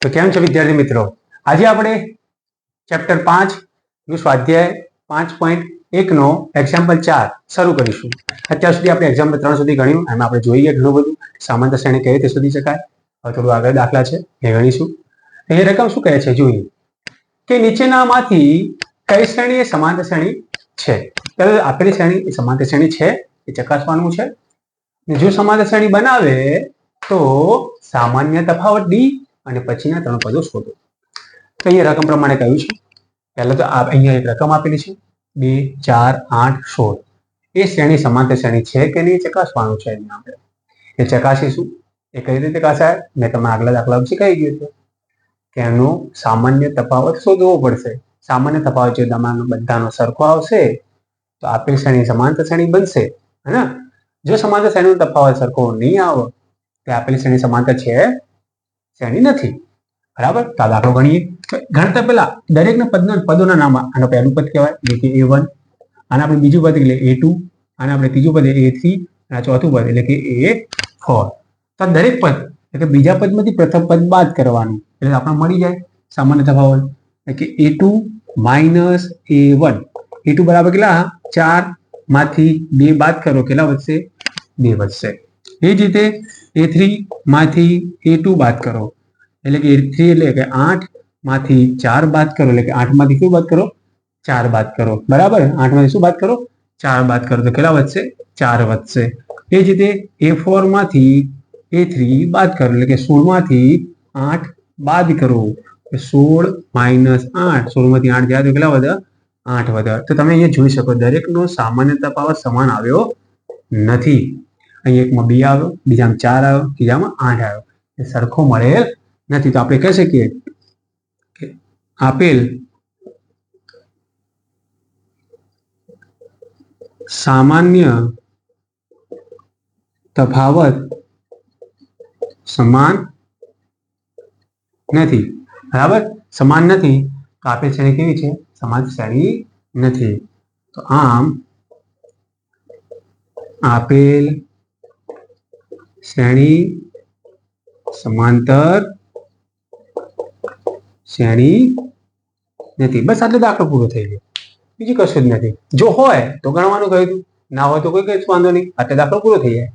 તો કેમ છે વિદ્યાર્થી મિત્રો? આજે આપણે ચેપ્ટર પાંચનું સ્વાધ્યાય પાંચ પોઈન્ટ એકનો એક્ઝામ્પલ ચાર શરૂ કરીશું. અત્યાર સુધી આપણે એક્ઝામ્પલ ત્રણ સુધી ગણ્યું, એમાં આપણે જોઈએ ઘણું બધું. સામાન્ય શ્રેણી કઈ રીતે શોધી શકાય? હવે થોડું આગળ દાખલા છે, એ ગણીશું. એ રકમ શું કહે છે? જોઈએ. કે નીચેનામાંથી કઈ શ્રેણી એ સમાંતર શ્રેણી છે? ત્યારે આપેલી શ્રેણી એ સમાંતર શ્રેણી છે, એ ચકાસવાનું છે. જો સમાંતર શ્રેણી બનાવે તો સામાન્ય તફાવત ડી અને પછીના ત્રણ પદો શોધો. તો અહીંયા રકમ પ્રમાણે કહ્યું છે? પહેલા તો આ અહીંયા એક રકમ આપેલી છે. બે, ચાર, આઠ, સોળ. એ શ્રેણી સમાંતર શ્રેણી છે કે નહીં ચકાસવાનું છે અહીંયા આપણે એ ચકાસીશું. એ કઈ રીતે ચકાસાય? મેં તમને આગલા દાખલા શીખાઈ ગયું છે કે એનો સામાન્ય તફાવત શોધવો પડશે. સામાન્ય તફાવત જો તમારો બધાનો સરખો આવશે, તો આપેલ શ્રેણી સમાંતર શ્રેણી બનશે. હે જો સમાંતર શ્રેણીનો તફાવત સરખો નહીં આવે, તો આપેલી શ્રેણી સમાંતર છે શ્રેણી નથી. બરાબર? તો દાખલો ગણીએ. ગણતા પહેલા દરેકના પદના પદોના નામ આનો પહેલું પદ કહેવાય એટલે કે એ વન અને આપણે બીજું પદ એટલે એ ટુ અને આપણે ત્રીજું પદ એ થ્રી અને ચોથું પદ એટલે કે એ ફોર તો દરેક પદ, એટલે બીજા પદમાંથી પ્રથમ પદ બાદ કરવાનું. એટલે આપણે મળી જાય સામાન્ય તફાવત. એટલે કે a two minus a one a two બરાબર કેટલા? ચારમાંથી બે બાદ કરો, કેટલા વધશે? બે વધશે. એ જ રીતે એ થ્રી માંથી એ ટુ બાદ કરો. એટલે કે થ્રી એટલે કે આઠમાંથી ચાર બાદ કરો, એટલે કે આઠમાંથી શું બાદ કરો? ચાર બાદ કરો. બરાબર? આઠમાંથી શું બાદ કરો? ચાર બાદ કરો. તો કેટલા વધશે? ચાર વધશે. એ જ રીતે એ ફોરમાંથી એ થ્રી બાદ કરો. એટલે કે સોળમાંથી આઠ બાદ કરો. સોળ માઇનસ આઠ. સોળમાંથી આઠ જાય તો કેટલા વધે? આઠ વધે. તો તમે અહીંયા જોઈ શકો, દરેકનો સામાન્ય તફાવત સમાન આવ્યો નથી. અહીં એકમાં બે આવ્યો, બીજામાં ચાર આવ્યો, ત્રીજામાં આઠ આવ્યો. સરખો મળેલ નથી તો આપણે કહી શકીએ કે આપેલ સામાન્ય તફાવત સમાન નથી બરાબર સમાન નથી તો આપેલ શ્રેણી કેવી છે સમાન શ્રેણી નથી તો આમ આપેલ શ્રેણી સમાંતર શ્રેણી નથી. બસ આટલો દાખલો પૂરો થઈ ગયો. બીજું કશું જ નથી. જો હોય તો ગણવાનું કહ્યું હતું ના હોય તો કોઈ કઈ વાંધો નહીં. આટલો દાખલો પૂરો થઈ જાય.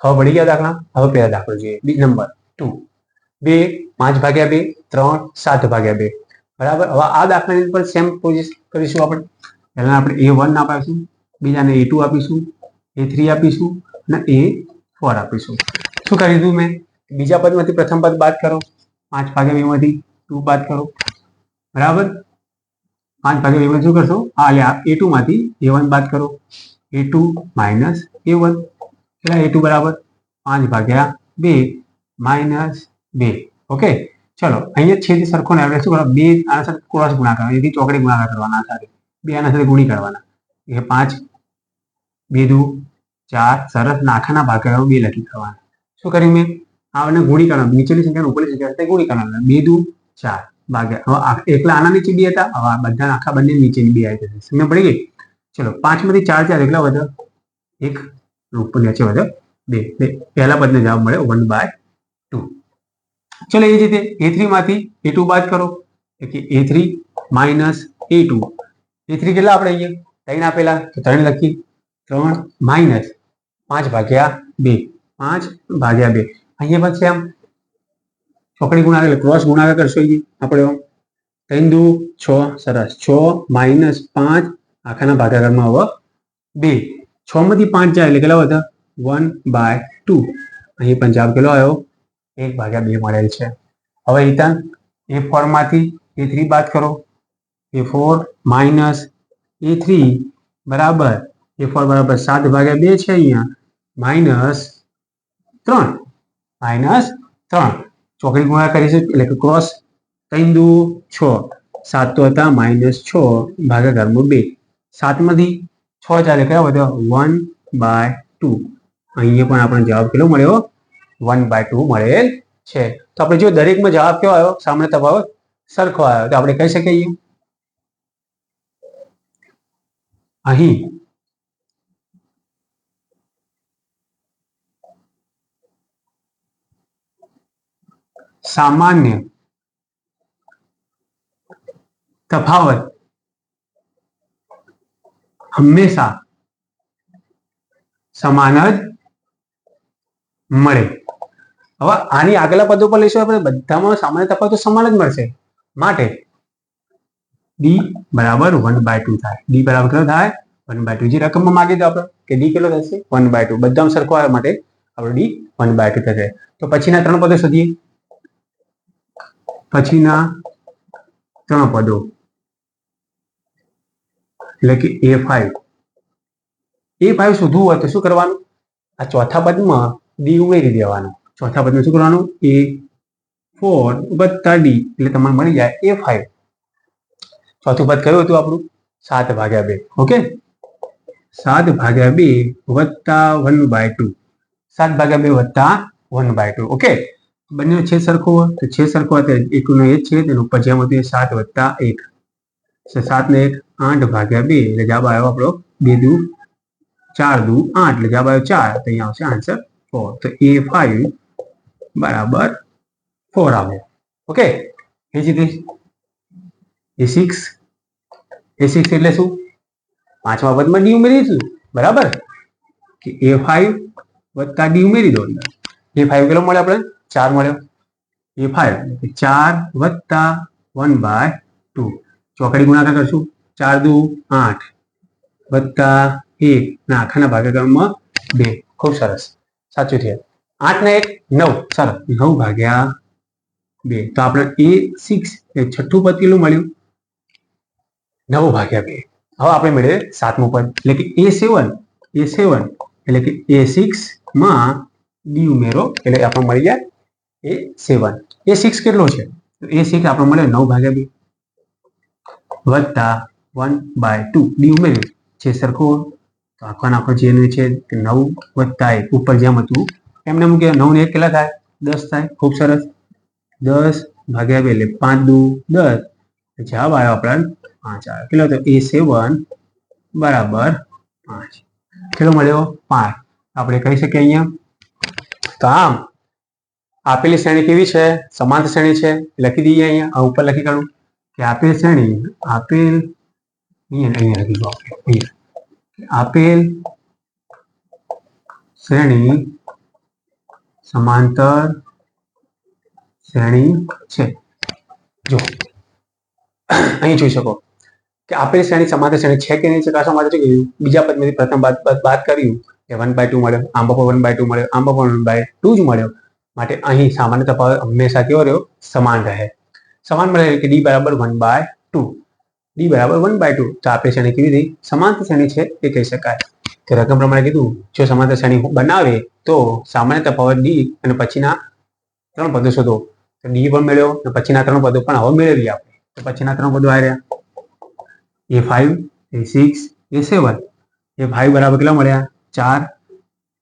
ખબર પડી ગયા દાખલા? હવે પહેલા દાખલો જોઈએ. B, number two. બે, પાંચ ભાગ્યા બે, ત્રણ, સાત ભાગ્યા બે. બરાબર? હવે આ દાખલાની ઉપર સેમ પોઝિશન કરીશું આપણે. પહેલા આપણે એ વન આપીશું, બીજાને એ ટુ આપીશું, એ થ્રી આપીશું અને એ ફોર આપીશું. શું કરી દીધું મેં? બીજા પદમાંથી પ્રથમ પદ બાદ કરો. પાંચ ભાગ્યા બે માંથી ટુ બાદ કરો? બરાબર? પાંચ ભાગ્યા બે માંથી શું કરશો? આ લે એ ટુ માંથી એ વન બાદ કરો. A two minus a one કેટલા? એ ટુ બરાબર? પાંચ ભાગ્યા બે માઇનસ બે. ઓકે ચલો, અહીંયા છેદ સરખો ને આપણે શું કરો બે આના સાથે ક્રોસ ગુણાકાર એથી ચોકડી ગુણાકાર કરવાના આ સાથે. બે આના સાથે ગુણી કરવાના. એ પાંચ, બે દુ, ચાર, સરસ, નાખાના ભાગાકાર બે લખી કરવાના શું કર્યું મેં? આને ગુણી કરવાના. નીચેની સંખ્યા ઉપરની સંખ્યા સાથે ગુણી કરવાના. બે દુ ચાર. ભાગ્યા હવે એકલા આના નીચે બે હતા? હવે બધા આખા બંને નીચેની બે આવી જશે. સમજ પડી ગઈ? ચલો પાંચમાંથી ચાર ચાર એકલા વધે. એક ઉપર નીચે વધે. બે બે. પહેલા પદને જવાબ મળે વન બાય ટુ ચલો એ રીતે એ થ્રી માંથી એ ટુ બાદ કરો. એટલે a three minus a two a three કેટલા આપણે અહીંયા? ત્રણ આપેલા. તો ત્રણ લખી. ત્રણ માઇનસ પાંચ ભાગ્યા બે. પાંચ ભાગ્યા બે. અહીંયા પછી આમ ચોકડી ગુણાકાર એટલે ક્રોસ ગુણાકાર કરશો એ આપણે. ત્રણ દુ છ, સરસ. છ માઇનસ પાંચ આખાના ભાગાકારમાં હવે બે. છ માંથી પાંચ જાય એટલે કેટલા બધા વન બાય ટુ. અહીં પણ જવાબ કેટલો આવ્યો? એક ભાગ્યા બે મળેલ છે. હવે ઈતાન, એ ફોરમાંથી એ થ્રી બાદ કરો. A four minus a three બરાબર. એ ફોર બરાબર સાત ભાગ્યા બે છે અહીંયા. માઇનસ ત્રણ. માઇનસ ત્રણ. ચોકડી ગુણા કરીશું એટલે કે ક્રોસ કઈ દુ છ, સાત તો હતા માઇનસ છ ભાગાકારમાં બે. સાતમાંથી છ ચાલે કયા વધ્યો વન બાય ટુ અહીંયા પણ આપણને જવાબ કેટલો મળ્યો? વન બાય ટુ મળેલ છે. તો આપણે જો દરેકમાં જવાબ કેવો આવ્યો? સામાન્ય તફાવત સરખો આવ્યો. તો આપણે કહી શકીએ અહીં સામાન્ય તફાવત હંમેશા સમાન જ મળે. હવે આની આગલા પદો પર લઈશું આપણે. બધામાં સામાન્ય તફાવત સમાન જ મળશે. માટે ડી બરાબર વન બાય ટુ થાય. ડી બરાબર કેટલો થાય? વન બાય ટુ જે રકમમાં માગી દો આપણે, કે ડી કેટલો થશે? વન બાય ટુ બધામાં સરખો આવે માટે આપણે ડી વન બાય ટુ થશે. તો પછીના ત્રણ પદો શોધીએ. પછીના ત્રણ પદો. એટલે કે એ ફાઈવ એ ફાઈવ શોધવું હોય તો શું કરવાનું? આ ચોથા પદમાં ડી ઉમેરી દેવાનું. ચોથા પદમાં શું કરવાનું? એ ફોર વત્તા ડી એટલે તમને મળી જાય એ ફાઈવ ચોથું પદ કયું હતું આપણું? સાત ભાગ્યા બે. ઓકે? સાત ભાગ્યા બે વત્તા વન બાય ટુ સાત ભાગ્યા બે વત્તા વન બાય ટુ ઓકે? બંને છે સરખો તો છે સરખો હોય તો એકનો એ છે, તેનું ઉપર જેમ હતું સાત વત્તા એક. સાત ને એક, આઠ ભાગ્યા બે, એટલે જવાબ આવ્યો આપણો બે દુ, ચાર દુ, આઠ. એટલે જવાબ આવ્યો ચાર. તો અહીંયા આવશે આન્સર ફોર તો એ ફાઈવ બરાબર ફોર આવે. ઓકે એ જ રીતે એ સિક્સ એ સિક્સ એટલે શું? પાંચમા પદમાં ડી ઉમેરીશું બરાબર? કે એ ફાઈવ વત્તા ડી ઉમેરી દો. એ ફાઈવ કેટલો મળે આપણે? ચાર મળ્યો એ ફાઈવ ચાર વત્તા વન બાય ટુ ચોકડી ગુણાકાર કરશું ચાર દુ આઠ વત્તા એક ના આખાના ભાગાકારમાં બે ખૂબ સરસ સાચું થયું આઠ ને એક નવ સરસ નવ ભાગ્યા બે તો આપણે એ સિક્સ એ છઠ્ઠું પદ કેટલું મળ્યું નવ ભાગ્યા બે હવે આપણે મેળવીએ સાતમું પદ એટલે કે એ સેવન એ સેવન એટલે કે એ સિક્સમાં ડી ઉમેરો એટલે આપણે મળી જાય એ સેવન એ સિક્સ કેટલો છે? તો એ સિક્સ આપણે મળે નવ ભાગ્યા બે. વત્તા વન બાય ટુ ડી ઉમેર્યું. છે સરખો તો આખો આખો જે છે કે નવ વત્તા એક. ઉપર જેમ હતું, એમને મૂકે નવ ને એક કેટલા થાય? દસ થાય. ખૂબ સરસ. દસ ભાગ્યા બે એટલે પાંચ દુ દસ. જવાબ આવ્યો આપણને પાંચ આવ્યો કેટલો તો એ સેવન બરાબર પાંચ. કેટલો મળ્યો? પાંચ. આપણે કહી શકીએ અહીંયા? તો આમ આપેલી શ્રેણી કેવી છે? સમાંત શ્રેણી છે? લખી દઈએ અહીંયા. આ ઉપર લખી કાઢું કે આપેલ શ્રેણી, આપેલ, અહીંયા લખી દો. આપેલ શ્રેણી સમાંતર શ્રેણી છે. જો અહીં જોઈ શકો કે આપેલ શ્રેણી સમાંતર શ્રેણી છે કે નહીં કાશા માટે કહ્યું બીજા પદમાંથી પ્રથમ બાદ બાદ કર્યું કે વન બાય ટુ મળ્યો, આંબા પર વન બાય ટુ મળ્યો, આંબા પર વન બાય ટુ જ મળ્યો. માટે અહીં સામાન્ય તફાવત હંમેશા કેવો રહ્યો? સમાન રહે. સમાન મળે કે ડી બરાબર વન બાય ટુ ડી બરાબર વન બાય ટુ તો આપેલ શ્રેણી કેવી થઈ સમાંતર શ્રેણી છે એ કહી શકાય. કે રકમ પ્રમાણે કીધું, જો સમાંતર શ્રેણી બનાવે, તો સામાન્ય તફાવત ડી અને પછીના ત્રણ પદો શોધો. તો ડી પણ મેળવ્યો અને પછીના ત્રણ પદો પણ હવે મેળવીએ આપણે. તો પછીના ત્રણ પદો આ રહ્યા. A five a six a seven a five બરાબર કેટલા મળ્યા? ચાર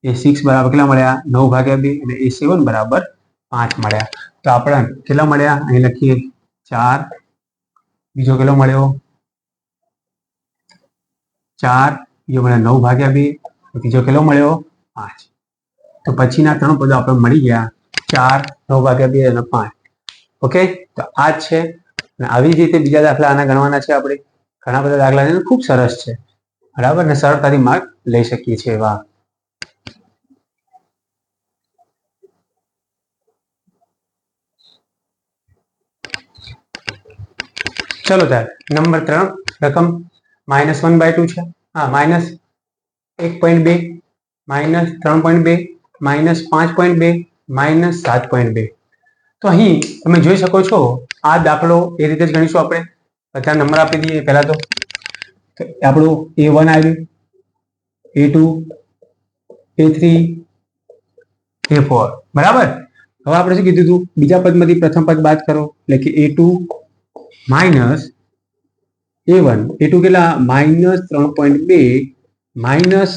એ સિક્સ બરાબર કેટલા મળ્યા? નવ ભાગ્યા બે અને એ સેવન બરાબર પાંચ મળ્યા. તો આપણે કેટલા મળ્યા? અહીં લખીએ ચાર. બીજો કેટલો મળ્યો? ચાર. બીજો મળ્યો નવ ભાગ્યા બે. ત્રીજો કેટલો મળ્યો? પાંચ. તો પછીના ત્રણ પદો આપણે મળી ગયા. ચાર, નવ ભાગ્યા બે અને પાંચ. ઓકે? તો આ જ છે. અને આવી જ રીતે બીજા દાખલા આના ગણવાના છે આપણે. ઘણા બધા દાખલા ખૂબ સરસ છે. બરાબર? ને સરળતાથી માર્ક લઈ શકીએ છીએ એવા. ચલો ત્યારે નંબર ત્રણ રકમ માઇનસ વન બાય ટુ છે. હા માઇનસ એક પોઈન્ટ બે માઇનસ ત્રણ પોઈન્ટ બે માઇનસ પાંચ પોઈન્ટ બે માઇનસ સાત પોઈન્ટ બે. તો અહીં તમે જોઈ શકો છો, આ દાખલો એ રીતે જ ગણીશું આપણે. બધા નંબર આપી દઈએ પહેલા તો. આપણું એ વન આવ્યું a two a three a four બરાબર? હવે આપણે શું કીધું હતું? બીજા પદમાંથી પ્રથમ પદ બાદ કરો, એટલે કે a two minus a one. A two કેટલા? માઇનસ ત્રણ પોઈન્ટ બે. માઇનસ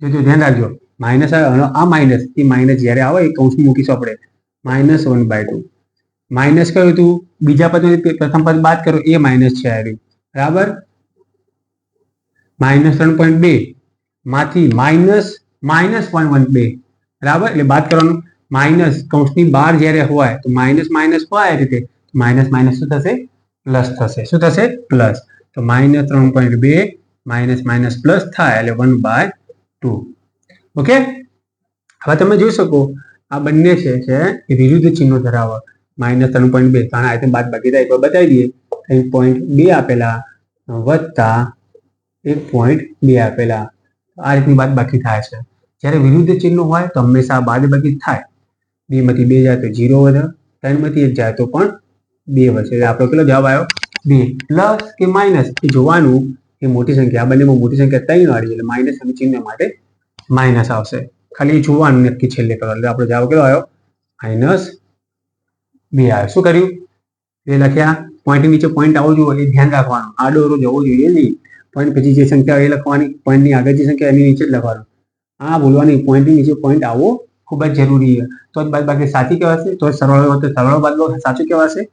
જોજો ધ્યાન રાખજો. માઇનસ આ માઇનસ, એ માઇનસ જ્યારે આવે, એ કૌંસ મૂકીશું આપણે minus one by two. Minus કયું હતું? બીજા પદમાંથી પ્રથમ પદ બાદ કરો, એ માઇનસ છે આવી બરાબર? માઇનસ ત્રણ પોઈન્ટ બે. માંથી માઇનસ માઇનસ વન વન બે. બરાબર? એટલે બાદ કરવાનું. માઇનસ કૌંસની બહાર જ્યારે હોય, તો માઇનસ માઇનસ હોય આ રીતે. માઇનસ માઇનસ શું થશે? પ્લસ થશે. શું થશે? પ્લસ તો માઇનસ ત્રણ પોઈન્ટ બે માઇનસ માઇનસ પ્લસ થાય. એટલે વન બાય ટુ ઓકે હવે તમે જોઈ શકો, આ બંને છે એ વિરુદ્ધ ચિહ્નો ધરાવે. માઇનસ ત્રણ પોઈન્ટ બે. કારણ આ બાદ બાકી થાય બતાવી દઈએ. એક પોઈન્ટ બે આપેલા, વત્તા એક પોઈન્ટ બે આપેલા. આ રીતની બાદ બાકી થાય છે. જ્યારે વિરુદ્ધ ચિહ્નો હોય તો હંમેશા બાદ બાકી થાય. બે માંથી બે જાય તો જીરો વધે. ત્રણમાંથી એક જાય તો પણ બે વધશે એટલે આપણો કેટલો જવાબ આવ્યો? બે. પ્લસ કે માઇનસ? એ જોવાનું એ મોટી સંખ્યા. આ બંનેમાં મોટી સંખ્યા ત્રણ વાળી એટલે માઇનસ અને ચિહ્ન માટે માઇનસ આવશે. ખાલી જોવાનું નક્કી છેલ્લે કરો એટલે આપણો જવાબ કેટલો આવ્યો? માઇનસ બે આવ્યો. શું કર્યું? એ લખ્યા પોઈન્ટ નીચે પોઈન્ટ આવવું જોઈએ, એ ધ્યાન રાખવાનું. આ અવરો જવો જોઈએ નહીં. પોઈન્ટ પછી જે સંખ્યા એ લખવાની. પોઈન્ટની આગળ જે સંખ્યા એની નીચે જ લખવાનું. આ બોલવાની પોઈન્ટની નીચે પોઈન્ટ આવવો ખૂબ જ જરૂરી છે. તો જ બાદ બાકી સાચી કહેવાશે? તો હોય તો સરવાળો બાદ સાચું કહેવાશે?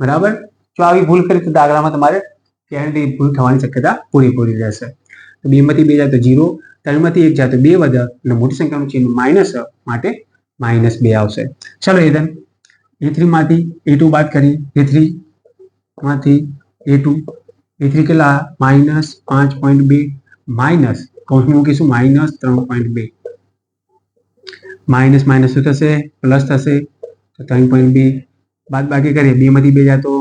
બરાબર? જો આવી ભૂલ કરી તો દાખલામાં તમારે ગેરંટી ભૂલ થવાની શક્યતા પૂરેપૂરી રહેશે. તો બે માંથી બે જાય તો જીરો ત્રણમાંથી એક જાય તો બે વધે અને મોટી સંખ્યાનું ચિહ્ન માઇનસ માટે માઇનસ બે આવશે. ચલો એ ધન એ થ્રી માંથી એ ટુ બાદ કરી, એ થ્રી માંથી એ ટુ એ થ્રી કેટલા? માઇનસ પાંચ પોઈન્ટ બે માઇનસ કૌંસમાં મૂકીશું માઇનસ ત્રણ પોઈન્ટ બે. માઇનસ માઇનસ શું થશે? પ્લસ થશે, તો ત્રણ પોઈન્ટ બે બાદ બાકી કરીએ બે માંથી બે જાય તો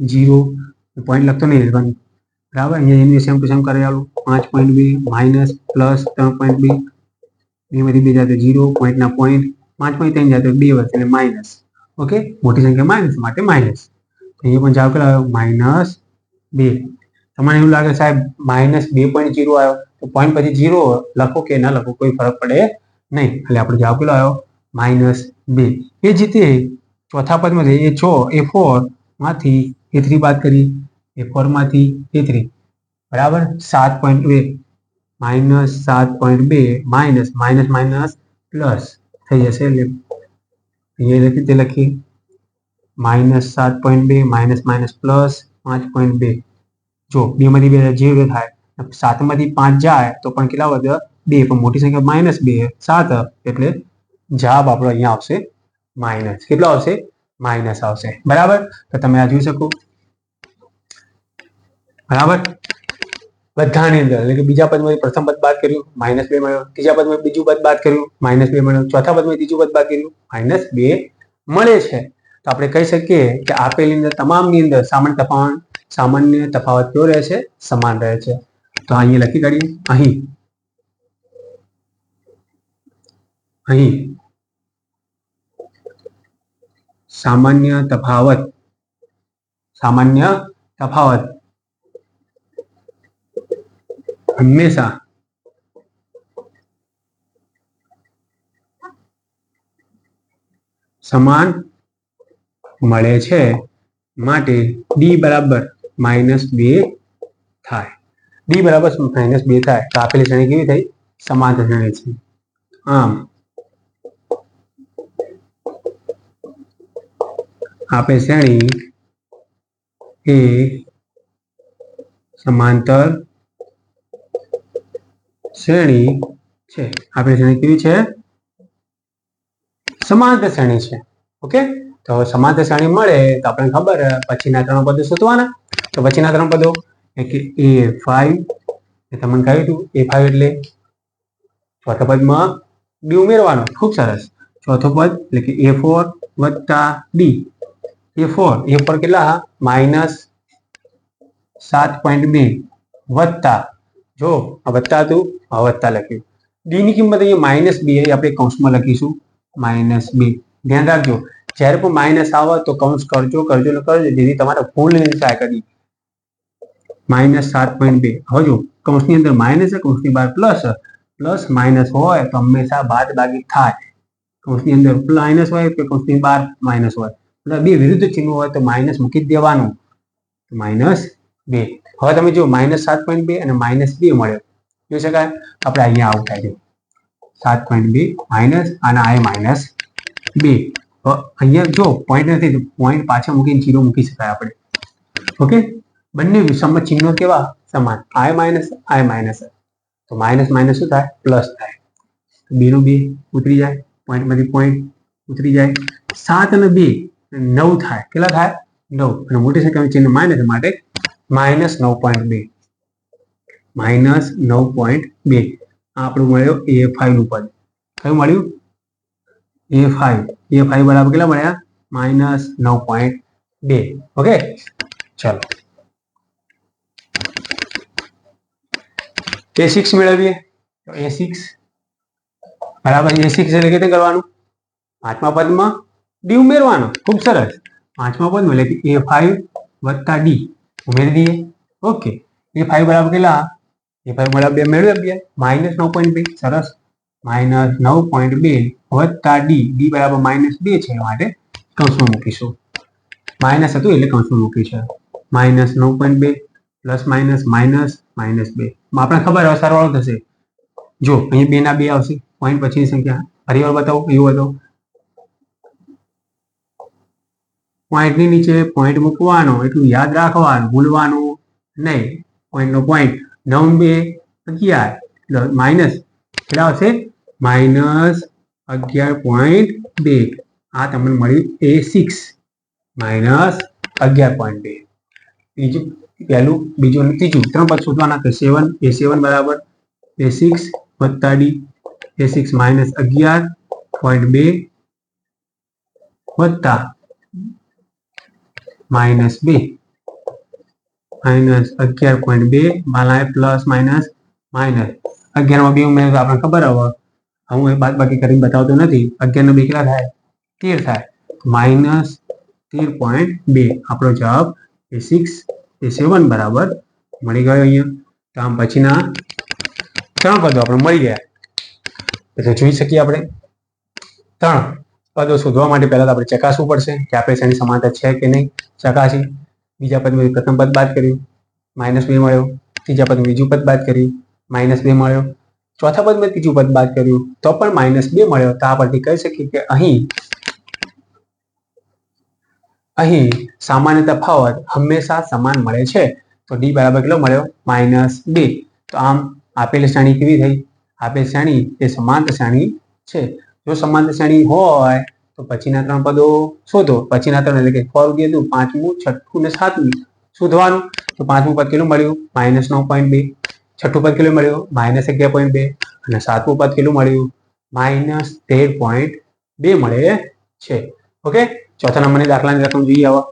જીરો પોઈન્ટ લખતો નહીં રહેવાનું. બરાબર? અહીંયા એની સેમ ટુ સેમ કરી આવું પાંચ પોઈન્ટ બે માઇનસ પ્લસ ત્રણ પોઈન્ટ બે. બે માંથી બે જાય તો જીરો પોઈન્ટના પોઈન્ટ પાંચ પોઈન્ટ ત્રણ જાય તો બે વધશે એટલે માઇનસ ઓકે? મોટી સંખ્યા માઇનસ માટે માઇનસ અહીંયા પણ જવાબ કેટલો આવ્યો માઇનસ બે. તમને એવું લાગે સાહેબ માઇનસ બે પોઈન્ટ જીરો આવ્યો, તો પોઈન્ટ પછી જીરો લખો કે ના લખો, કોઈ ફરક પડે નહીં. એટલે આપણો જવાબ કેટલો આવ્યો? માઇનસ બે. એ જ રીતે ચોથા પદમાં છે એ છ, એ ફોરમાંથી એ થ્રી બાદ કરી, એ ફોરમાંથી એ થ્રી બરાબર? સાત પોઈન્ટ બે માઇનસ સાત પોઈન્ટ બે, માઇનસ માઇનસ માઇનસ, પ્લસ. થઈ જશે એટલે અહીંયા લખી તે લખીએ. માઇનસ સાત પોઈન્ટ બે, માઇનસ માઇનસ, પ્લસ પાંચ પોઈન્ટ બે. જો બે માંથી બે જે થાય સાતમાંથી પાંચ જાય, તો પણ કેટલા વધે? બે. પણ મોટી સંખ્યા માઇનસ બે, સાત. એટલે જવાબ આપણો અહીંયા આવશે માઇનસ. કેટલો આવશે? માઇનસ આવશે. બરાબર? તો તમે આ જોઈ શકો. બરાબર? બધાની અંદર. એટલે કે બીજા પદમાં પ્રથમ પદ બાદ કર્યું, માઇનસ બે મળ્યો. ત્રીજા પદમાં બીજું પદ બાદ કર્યું, માઇનસ બે મળ્યો. ચોથા પદમાં ત્રીજું પદ બાદ કર્યું, માઇનસ બે મળે છે. તો આપણે કહી શકીએ કે આપેલી અંદર તમામની અંદર સામાન્ય તફાવત સામાન્ય તફાવત કયો રહે છે? સમાન રહે છે. તો અહીંયા લખી કાઢીએ. અહીં. અહીં. સામાન્ય તફાવત સામાન્ય તફાવત હંમેશા સમાન મળે છે માટે ડી બરાબર માઇનસ બે થાય. ડી બરાબર માઇનસ બે થાય. તો આપેલી શ્રેણી કેવી થઈ? સમાંતર શ્રેણી છે આમ આપેલ શ્રેણી એ સમાંતર શ્રેણી છે. આપેલી શ્રેણી કેવી છે? સમાંતર શ્રેણી છે. ઓકે? તો સમાંતર શ્રેણી મળે તો આપણને ખબર પછીના ત્રણ પદો શોધવાના. તો પછીના ત્રણ પદો કે એ ફાઈવ એ તમને કહ્યું હતું, એ ફાઈવ એટલે ચોથા પદમાં ડી ઉમેરવાનો. ખૂબ સરસ. ચોથો પદ એટલે કે એ ફોર વત્તા d a four a four કેટલા માઇનસ સાત પોઈન્ટ બે વત્તા જો આ વત્તા હતું આ વત્તા લખ્યું ડી ની કિંમત અહીંયા માઇનસ બે આપણે કૌંસમાં લખીશું માઇનસ બે ધ્યાન રાખજો જ્યારે પણ માઇનસ આવે તો કૌંસ કરજો કરજો ને કરજો જેથી તમારે ફૂલ ટ્રાય કરી માઇનસ સાત પોઈન્ટ બે હવે જો કૌંસની અંદર માઇનસ છે કૌંસની બહાર પ્લસ પ્લસ માઇનસ હોય તો હંમેશા બાદ બાકી થાય કૌંસની અંદર માઇનસ હોય કે કૌંસની બહાર માઇનસ હોય એટલે બે વિરુદ્ધ ચિહ્ન હોય તો માઇનસ મૂકી જ દેવાનું. માઇનસ બે. હવે તમે જો માઇનસ સાત પોઈન્ટ બે અને માઇનસ બે મળ્યો જોઈ શકાય? આપણે અહીંયા આવું થાય છે. સાત પોઈન્ટ બે માઇનસ અને આ માઇનસ બે. અહીંયા જો પોઈન્ટ નથી, તો પોઈન્ટ પાછળ મૂકીને જીરો મૂકી શકાય આપણે. ઓકે? બંને વિષમમાં ચિહ્નો કેવા? સમાન. આય માઇનસ આય માઇનસ તો માઇનસ માઇનસ શું થાય? પ્લસ થાય. બે નું બે ઉતરી જાય. પોઈન્ટમાંથી પોઈન્ટ ઉતરી જાય. સાત અને બે. નવ થાય કેટલા થાય નવ અને મોટી સંખ્યાનું ચિહ્ન માઇનસ માટે માઇનસ નવ પોઈન્ટ બે. માઇનસ નવ પોઈન્ટ બે. આ આપણું મળ્યો એ ફાઈવનું પદ. કયું મળ્યું? એ ફાઈવ એ ફાઈવ બરાબર કેટલા મળ્યા? માઇનસ નવ પોઈન્ટ બે. ઓકે? ચાલો. એ સિક્સ મેળવીએ. તો એ સિક્સ બરાબર, એ સિક્સ એટલે કેવી રીતે કરવાનું? પાંચમા પદમાં ડી ઉમેરવાનો. ખૂબ સરસ. પાંચમા પદમાં એટલે એ ફાઈવ વત્તા ડી ઉમેરી દઈએ. ઓકે એ ફાઈવ બરાબર કેટલા? એ ફાઈવ બરાબર બે મેળવી આપીએ. માઇનસ નવ પોઈન્ટ બે. સરસ. માઇનસ નવ પોઈન્ટ બે વત્તા ડી ડી બરાબર માઇનસ બે છે. માટે કૌંસમાં મૂકીશું. માઇનસ હતું એટલે કૌંસમાં મૂકીશું માઇનસ નવ પોઈન્ટ બે પ્લસ માઇનસ માઇનસ માઇનસ બે. આપણે ખબર હવે સરવાળો થશે. જો અહીં બે ના બે આવશે. પોઈન્ટ પછીની સંખ્યા. ફરી વાર બતાવો. એવું બતાવો. પોઈન્ટની નીચે પોઈન્ટ મૂકવાનો, એટલું યાદ રાખવાનું, ભૂલવાનું નહીં. પોઈન્ટનો પોઈન્ટ નવ બે અગિયાર માઇનસ કેટલા આવશે? માઇનસ અગિયાર પોઈન્ટ બે. આ તમને મળ્યું એ સિક્સ. માઇનસ અગિયાર પોઈન્ટ બે. બીજું, પહેલું, બીજું ત્રીજું, ત્રણ પદ શોધવાના છે સેવન, એ સેવન બરાબર, એ સિક્સ વત્તા ડી, એ સિક્સ માઇનસ અગિયાર પોઈન્ટ બે વત્તા માઇનસ બે માઇનસ અગિયાર પોઈન્ટ બે માલા પ્લસ માઇનસ માઇનસ અગિયારમાં બે ઉમેર આપણને ખબર હવે હું એ બાદ બાકી કરીને બતાવતો નથી અગિયાર બે કેટલા થાય તેર થાય માઇનસ તેર પોઈન્ટ બે આપણો જવાબ એ સિક્સ એ સેવન બરાબર મળી ગયો અહીંયા તો આમ પછીના ત્રણ પદો આપણે મળી ગયા એટલે જોઈ શકીએ આપણે ત્રણ પદો શોધવા માટે પહેલા આપણે ચકાસવું પડશે કે આપણે શેની સમાંતર છે કે નહીં. ચકાસી. બીજા પદમાંથી પ્રથમ પદ બાદ કર્યું. માઇનસ બે મળ્યો. ત્રીજા પદમાં બીજું પદ બાદ કર્યું. માઇનસ બે મળ્યો. ચોથા પદમાં ત્રીજું પદ બાદ કર્યું. તો પણ માઇનસ બે મળ્યો. તો આ પરથી કહી શકીએ કે અહીં અહીં સામાન્ય તફાવત હંમેશા સમાન મળે છે. તો ડી બરાબર કેટલો મળ્યો? માઇનસ બે. તો આમ આપેલ શ્રેણી કેવી થઈ? આપેલ શ્રેણી એ સમાંતર શ્રેણી છે. જો સમાંતર શ્રેણી હોય, તો પછીના ત્રણ પદો શોધો. પછીના ત્રણ એટલે કે ફોર કીધું પાંચમું, છઠ્ઠું ને સાતમું શોધવાનું. તો પાંચમું પદ કેટલું મળ્યું? માઇનસ નવ પોઈન્ટ બે. છઠ્ઠું પદ કેટલું મળ્યું? માઇનસ અગિયાર પોઈન્ટ બે. અને સાતમું પદ કેટલું મળ્યું? માઇનસ તેર પોઈન્ટ બે મળે છે. ઓકે? ચોથા નંબરની દાખલાની રકમ જોઈએ આવા.